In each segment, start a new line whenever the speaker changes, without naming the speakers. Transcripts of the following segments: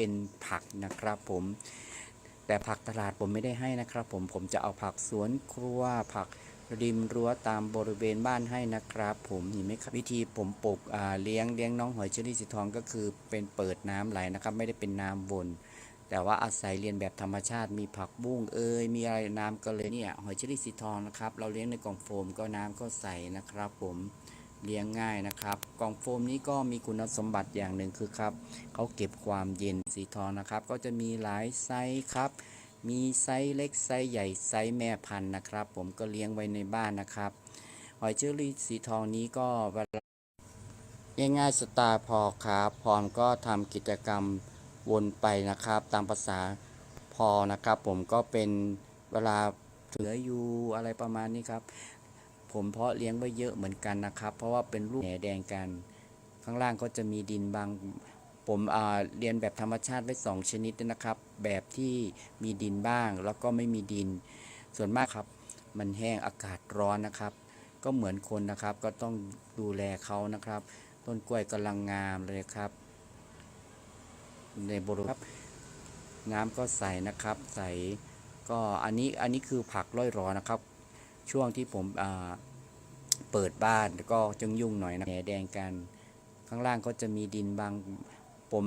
เป็นผักนะครับผมแต่ผักตลาดผมไม่ได้ให้นะครับ ผมผมจะเอาผักสวนครัวผักริมรั้วตามบริเวณบ้านให้นะครับ ผมเห็นไหมครับวิธีผมปลูกเลี้ยงเลี้ยงน้องหอยเชอรี่สีทองก็คือเป็นเปิดน้ำไหลนะครับ ไม่ได้เป็นน้ำวนแต่ว่าอาศัยเรียนแบบธรรมชาติมีผักบุ้งเอยมีอะไรน้ำก็เลยเนี่ยหอยเชอรี่สีทองนะครับ เราเลี้ยงในกล่องโฟมก็น้ำก็ใสนะครับ ผม เลี้ยงง่ายนะครับ กล่องโฟมนี้ก็มีคุณสมบัติอย่างหนึ่งคือครับเขาเก็บความเย็นสีทองนะครับ ก็จะมีหลายไซส์ครับ มีไซส์เล็กไซส์ใหญ่ไซส์แม่พันธุ์นะครับ ผมก็เลี้ยงไว้ในบ้านนะครับหอยเชอรี่สีทองนี้ก็เวลาง่ายๆสไตล์พอครับพรก็ทำกิจกรรมวนไปนะครับ ตามภาษาพอนะครับ ผมก็เป็นเวลาเหลืออยู่อะไรประมาณนี้ครับ ผมเพาะเลี้ยงไว้เยอะเหมือนกันนะครับ เพราะว่าเป็นลูกแหนแดงกัน ข้างล่างก็จะมีดินบาง ผมเรียนแบบธรรมชาติไว้สองชนิดนะครับ แบบที่มีดินบ้าง แล้วก็ไม่มีดิน ส่วนมากครับ มันแห้งอากาศร้อนนะครับ ก็เหมือนคนนะครับ ก็ต้องดูแลเขานะครับ ต้นกล้วยกำลังงามเลยครับ ในบริเวณน้ำก็ใสนะครับ ใสก็อันนี้อันนี้คือผักร้อยรอนะครับ ช่วงที่ผมอ่า เปิดบ้านก็จึงยุ่งหน่อยนะแหนแดงกันข้างล่างก็จะมีดินบางผม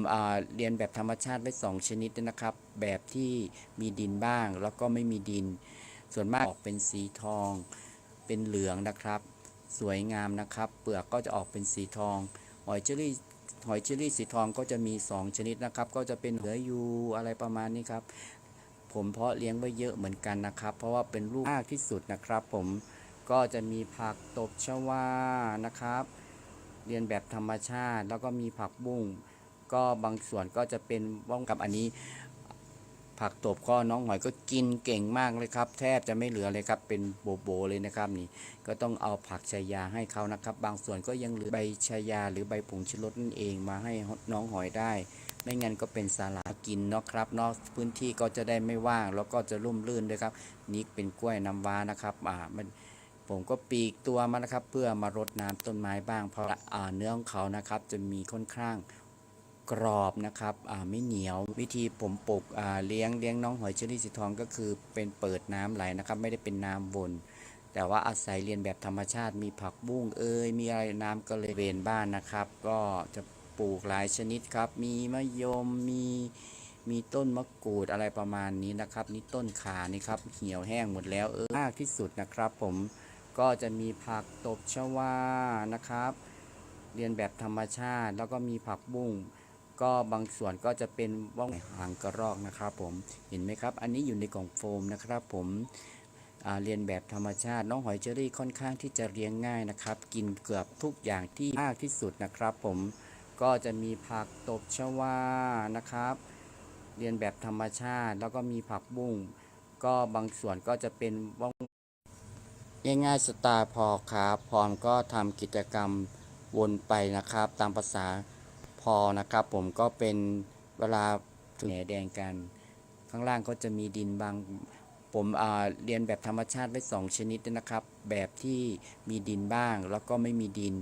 เรียนแบบธรรมชาติไว้สองชนิดนะครับ แบบที่มีดินบ้างแล้วก็ไม่มีดิน ส่วนมากออกเป็นสีทอง เป็นเหลืองนะครับ สวยงามนะครับ เปลือกก็จะออกเป็นสีทองหอยเชอรี่หอยเชอรี่สีทองก็จะมี 2 ชนิดนะครับ ก็จะเป็นเหลืออยู่อะไรประมาณนี้ครับ ผมเพาะเลี้ยงไว้เยอะเหมือนกันนะครับ เพราะว่าเป็นลูกมากที่สุดนะครับ ผม ก็จะมีผักตบชวานะครับ เรียนแบบธรรมชาติ แล้วก็มีผักบุ้งก็บางส่วนก็จะเป็นว่องกับอันนี้ ผักตบก็น้องหอยก็กินเก่งมากเลยครับ แทบจะไม่เหลือเลยครับเป็นโบโบเลยนะครับนี่ ก็ต้องเอาผักชายาให้เขานะครับ บางส่วนก็ยังเหลือใบชายา หรือใบผงชูรสนั่นเองมาให้น้องหอยได้ ไม่งั้นก็เป็นสาลากินเนาะครับเนอกพื้นที่ก็จะได้ไม่ว่างแล้วก็จะร่มรื่นด้วยครับนี่เป็นกล้วยน้ำว้านะครับอ่ามัน ผมก็ปีกตัวมานะครับ เพื่อมารดน้ำต้นไม้บ้าง เพราะเนื้อของเขานะครับ จะมีค่อนข้างกรอบนะครับไม่เหนียววิธีผมปลูกเลี้ยงเลี้ยงน้องหอยเชอรี่สีทองก็คือเป็นเปิดน้ำไหลนะครับ ไม่ได้เป็นน้ำวนแต่ว่าอาศัยเรียนแบบธรรมชาติมีผักบุ้งเอยมีอะไรน้ำก็เลยเวนบ้านนะครับ ก็จะปลูกหลายชนิดครับ มีมะยมมีมีต้นมะกรูดอะไรประมาณนี้นะครับ นี่ต้นขานี่ครับเหี่ยวแห้งหมดแล้วเออมากที่สุดนะครับ ผม ก็จะมีผักตบชวานะครับ เรียนแบบธรรมชาติ แล้วก็มีผักบุ้งก็บางส่วนก็จะเป็นว่องหางกระรอกนะครับผมเห็นไหมครับ อันนี้อยู่ในกล่องโฟมนะครับผมเรียนแบบธรรมชาติ น้องหอยเจอรี่ค่อนข้างที่จะเลี้ยงง่ายนะครับ กินเกือบทุกอย่างที่มากที่สุดนะครับผมก็จะมีผักตบชวานะครับ เรียนแบบธรรมชาติ แล้วก็มีผักบุ้งก็บางส่วนก็จะเป็นว่อง ง่ายๆสไตล์พอครับพรก็ทำกิจกรรมวนไปนะครับ ตามภาษาพอนะครับ ผมก็เป็นเวลาแหนแดงกัน ข้างล่างก็จะมีดินบางผมเรียนแบบธรรมชาติไว้สองชนิดนะครับ แบบที่มีดินบ้าง แล้วก็ไม่มีดิน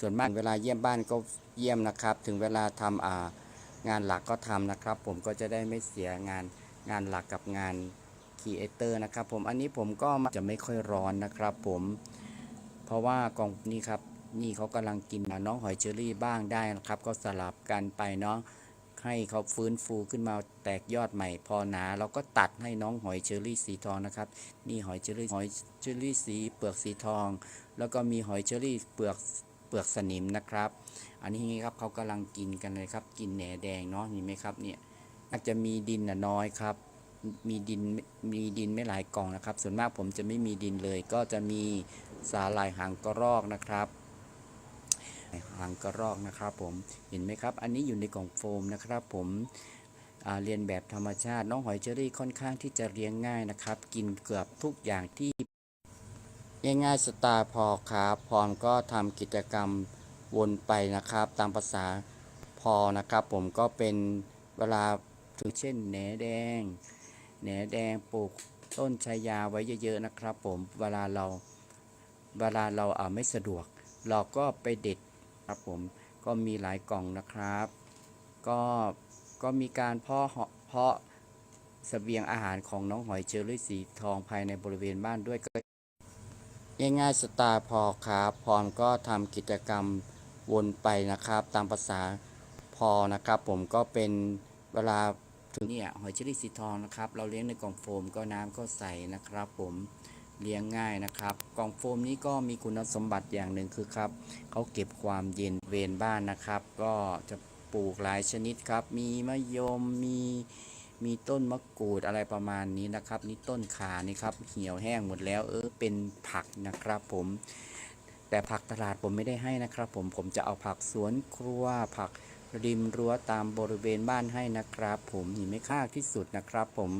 ส่วนมากเวลาเยี่ยมบ้านก็เยี่ยมนะครับ ถึงเวลาทำงานหลักก็ทำนะครับ ผมก็จะได้ไม่เสียงานงานหลักกับงาน ครีเอเตอร์นะครับผมอันนี้ผมก็จะไม่ค่อยร้อนนะครับผมเพราะว่ากองนี้ครับนี่เขากำลังกินน้องหอยเชอรี่บ้างได้นะครับ ก็สลับกันไปเนาะให้เขาฟื้นฟูขึ้นมาแตกยอดใหม่พอหนาเราก็ตัดให้น้องหอยเชอรี่สีทองนะครับ นี่หอยเชอรี่หอยเชอรี่สีเปลือกสีทอง แล้วก็มีหอยเชอรี่เปลือกเปลือกสนิมนะครับ อันนี้ครับเขากำลังกินกันเลยครับ กินแหนแดงเนาะเห็นไหมครับเนี่ยอาจจะมีดินน่ะน้อยครับ มีดินมีดินไม่หลายกล่องนะครับ ส่วนมากผมจะไม่มีดินเลย ก็จะมีสาหร่ายหางกระรอกนะครับหางกระรอกนะครับผมเห็นไหมครับ อันนี้อยู่ในกล่องโฟมนะครับผมเรียนแบบธรรมชาติ น้องหอยเจอรี่ค่อนข้างที่จะเลี้ยงง่ายนะครับ กินเกือบทุกอย่างที่ง่ายๆสไตล์พอครับพรก็ทำกิจกรรมวนไปนะครับ ตามภาษาพอนะครับ ผมก็เป็นเวลาถึงเช่นแหนแดง แหนแดงปลูกต้นชายาไว้เยอะๆนะครับ ผมเวลาเราเวลาเราอ่าไม่สะดวก เราก็ไปเด็ดครับผมก็มีหลายกล่องนะครับ ก็ก็มีการเพาะเหาะเพาะเสบียงอาหารของน้องหอยเชอรี่สีทองภายในบริเวณบ้านด้วยก็ง่ายๆสไตล์พอครับพรก็ทำกิจกรรมวนไปนะครับ ตามภาษาพอนะครับ ผมก็เป็นเวลา ถึงเนี่ยหอยเชอรี่สีทองนะครับ เราเลี้ยงในกล่องโฟมก็น้ำก็ใสนะครับ ผมเลี้ยงง่ายนะครับ กล่องโฟมนี้ก็มีคุณสมบัติอย่างหนึ่งคือครับเขาเก็บความเย็นเวนบ้านนะครับ ก็จะปลูกหลายชนิดครับ มีมะยมมีมีต้นมะกรูดอะไรประมาณนี้นะครับ นี่ต้นขานี่ครับเหี่ยวแห้งหมดแล้วเออเป็นผักนะครับ ผมแต่ผักตลาดผมไม่ได้ให้นะครับ ผมผมจะเอาผักสวนครัวผัก ริมรั้วตามบริเวณบ้านให้นะครับ ผมเห็นไหมค่าที่สุดนะครับ ผม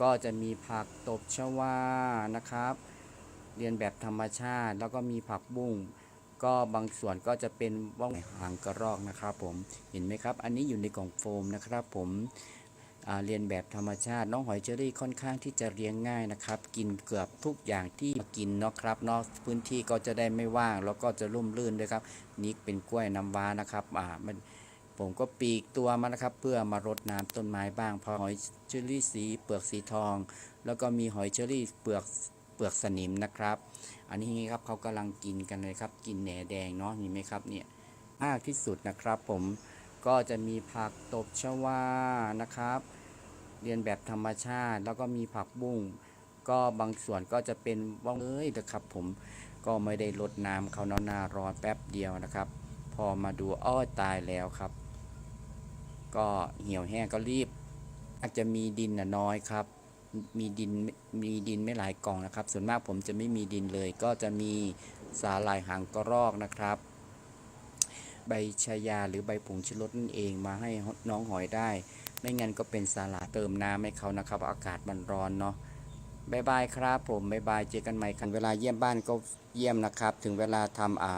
ก็จะมีผักตบชวานะครับ เรียนแบบธรรมชาติ แล้วก็มีผักบุ้งก็บางส่วนก็จะเป็นว่องหางกระรอกนะครับ ผมเห็นไหมครับ อันนี้อยู่ในกล่องโฟมนะครับ ผมเรียนแบบธรรมชาติ น้องหอยเจอรี่ค่อนข้างที่จะเลี้ยงง่ายนะครับ กินเกือบทุกอย่างที่กินเนาะครับนาะพื้นที่ก็จะได้ไม่ว่าง แล้วก็จะร่มรื่นด้วยครับ นี่เป็นกล้วยน้ำว้านะครับอ่ามัน ผมก็ปีกตัวมานะครับ เพื่อมารดน้ำต้นไม้บ้างพอหอยเชอรี่สีเปลือกสีทอง แล้วก็มีหอยเชอรี่เปลือกเปลือกสนิมนะครับ อันนี้ครับเขากำลังกินกันเลยครับ กินแหนแดงเนาะเห็นไหมครับเนี่ยมากที่สุดนะครับผมก็จะมีผักตบชวานะครับ เรียนแบบธรรมชาติ แล้วก็มีผักบุ้งก็บางส่วนก็จะเป็นว่องเอ้ยนะครับ ผมก็ไม่ได้ลดน้ำเขาเนาะหน้ารอแป๊บเดียวนะครับ พอมาดูอ้อตายแล้วครับ ก็เหี่ยวแห้งก็รีบ อาจจะมีดินน่ะน้อยครับ มีดินมีดินไม่หลายกล่องนะครับ ส่วนมากผมจะไม่มีดินเลย ก็จะมีสาหร่ายหางกระรอกนะครับ ใบชายาหรือใบผงชูรสนั่นเองมาให้น้องหอยได้ ไม่งั้นก็เป็นสาหร่ายเติมน้ำให้เขานะครับ อากาศมันร้อนเนาะบายบายครับผมบายบายเจอกันใหม่ครับเวลาเยี่ยมบ้านก็เยี่ยมนะครับ ถึงเวลาทำอ่า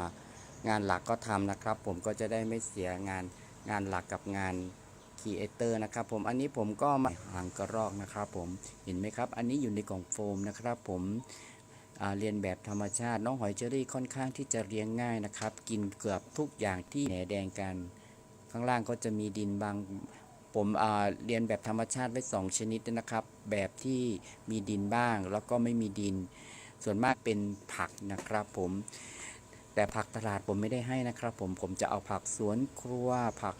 งานหลักก็ทำนะครับ ผมก็จะได้ไม่เสียงาน งานหลักกับงานครีเอเตอร์นะครับผมอันนี้ผมก็มาหางกระรอกนะครับผมเห็นไหมครับ อันนี้อยู่ในกล่องโฟมนะครับผมเรียนแบบธรรมชาติ น้องหอยเจอรี่ค่อนข้างที่จะเลี้ยงง่ายนะครับ กินเกือบทุกอย่างที่แหนแดงกัน ข้างล่างก็จะมีดินบางผมเรียนแบบธรรมชาติไว้สองชนิดนะครับ แบบที่มีดินบ้างแล้วก็ไม่มีดิน ส่วนมากเป็นผักนะครับผม แต่ผักตลาดผมไม่ได้ให้นะครับ ผมผมจะเอาผักสวนครัวผัก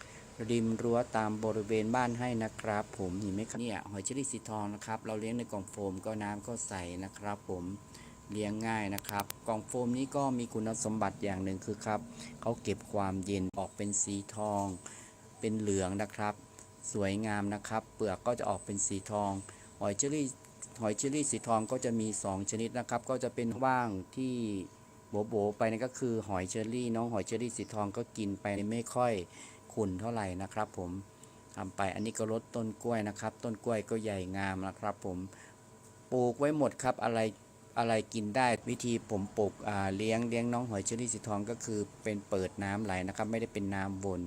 ริมรั้วตามบริเวณบ้านให้นะครับ ผมเห็นไหมครับเนี่ยหอยเชอรี่สีทองนะครับ เราเลี้ยงในกล่องโฟมก็น้ำก็ใสนะครับ ผมเลี้ยงง่ายนะครับ กล่องโฟมนี้ก็มีคุณสมบัติอย่างหนึ่งคือครับเขาเก็บความเย็นออกเป็นสีทอง เป็นเหลืองนะครับ สวยงามนะครับ เปลือกก็จะออกเป็นสีทองหอยเชอรี่หอยเชอรี่สีทองก็จะมี 2 ชนิดนะครับ ก็จะเป็นว่างที่ โบโบไปนั่นก็คือหอยเชอรี่ น้องหอยเชอรี่สีทองก็กินไปไม่ค่อยขุนเท่าไหร่นะครับ ผมทำไปอันนี้ก็ลดต้นกล้วยนะครับ ต้นกล้วยก็ใหญ่งามนะครับ ผมปลูกไว้หมดครับอะไรอะไรกินได้วิธีผมปลูกเลี้ยงเลี้ยงน้องหอยเชอรี่สีทองก็คือเป็นเปิดน้ำไหลนะครับ ไม่ได้เป็นน้ำวน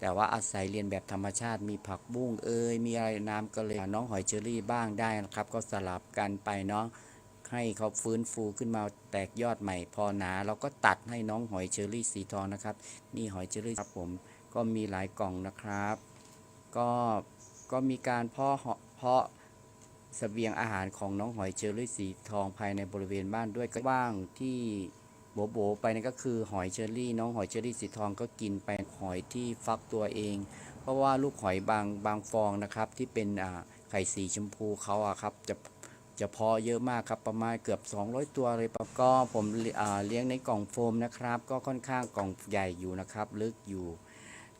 แต่ว่าอาศัยเรียนแบบธรรมชาติมีผักบุ้งเอยมีอะไรน้ำก็เลยน้องหอยเชอรี่บ้างได้นะครับ ก็สลับกันไปเนาะ ให้เขาฟื้นฟูขึ้นมาแตกยอดใหม่ พอหนาเราก็ตัดให้น้องหอยเชอรี่สีทองนะครับ นี่หอยเชอรี่ครับผม ก็มีหลายกล่องนะครับ ก็ก็มีการเพาะเหาะเพาะเสบียงอาหารของน้องหอยเชอรี่สีทองภายในบริเวณบ้านด้วยก็ว่างที่โบโบไปนั่นก็คือหอยเชอรี่ น้องหอยเชอรี่สีทองก็กินไปหอยที่ฟักตัวเอง เพราะว่าลูกหอยบางบางฟองนะครับที่เป็นอ่าไข่สีชมพูเขาอะครับจะ จะพาะเยอะมากครับประมาณเกือบ 200 ตัวเลยครับก็ผมเลี้ยงในกล่องโฟมนะครับ ก็ค่อนข้างกล่องใหญ่อยู่นะครับ ลึกอยู่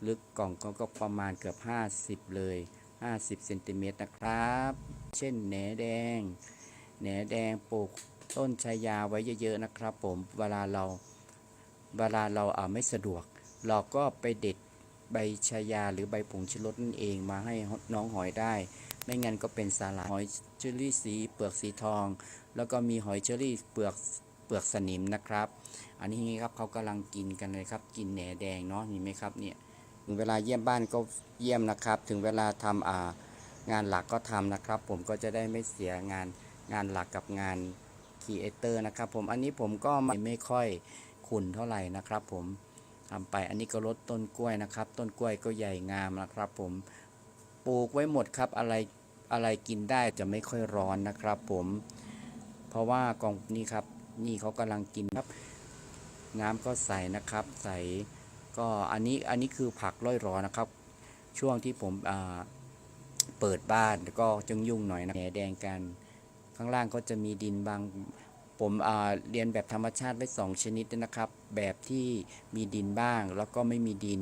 ลึกกล่องก็ก็ประมาณเกือบ 50 เลย 50เซนติเมตรนะครับ เช่นแหนแดงแหนแดงปลูกต้นชายาไว้เยอะๆนะครับ ผมเวลาเราเวลาเราอ่าไม่สะดวก เราก็ไปเด็ด ใบชายาหรือใบผงชูรสนั่นเองมาให้น้องหอยได้ ไม่งั้นก็เป็นสาหร่ายหอยเชอรี่สีเปลือกสีทอง แล้วก็มีหอยเชอรี่เปลือกเปลือกสนิมนะครับ อันนี้ครับเขากำลังกินกันเลยครับ กินแหนแดงเนาะเห็นไหมครับเนี่ยถึงเวลาเยี่ยมบ้านก็เยี่ยมนะครับ ถึงเวลาทำอ่างานหลักก็ทำนะครับ ผมก็จะได้ไม่เสียงานงานหลักกับงานครีเอเตอร์นะครับ ผมอันนี้ผมก็ไม่ไม่ค่อยขุนเท่าไหร่นะครับ ผม ทำไป อันนี้ก็ลดต้นกล้วยนะครับ ต้นกล้วยก็ใหญ่งามนะครับ ผมปลูกไว้หมดครับอะไรอะไรกินได้จะไม่ค่อยร้อนนะครับ ผม เพราะว่ากองนี่ครับนี่เขากำลังกินครับ น้ำก็ใส่นะครับ ใส่ก็อันนี้อันนี้คือผักร้อยร้อนนะครับ ช่วงที่ผมเปิดบ้านก็จึงยุ่งหน่อยนะแหนแดงกัน ข้างล่างก็จะมีดินบาง ผมเรียนแบบธรรมชาติไว้สองชนิดนะครับ แบบที่มีดินบ้างแล้วก็ไม่มีดิน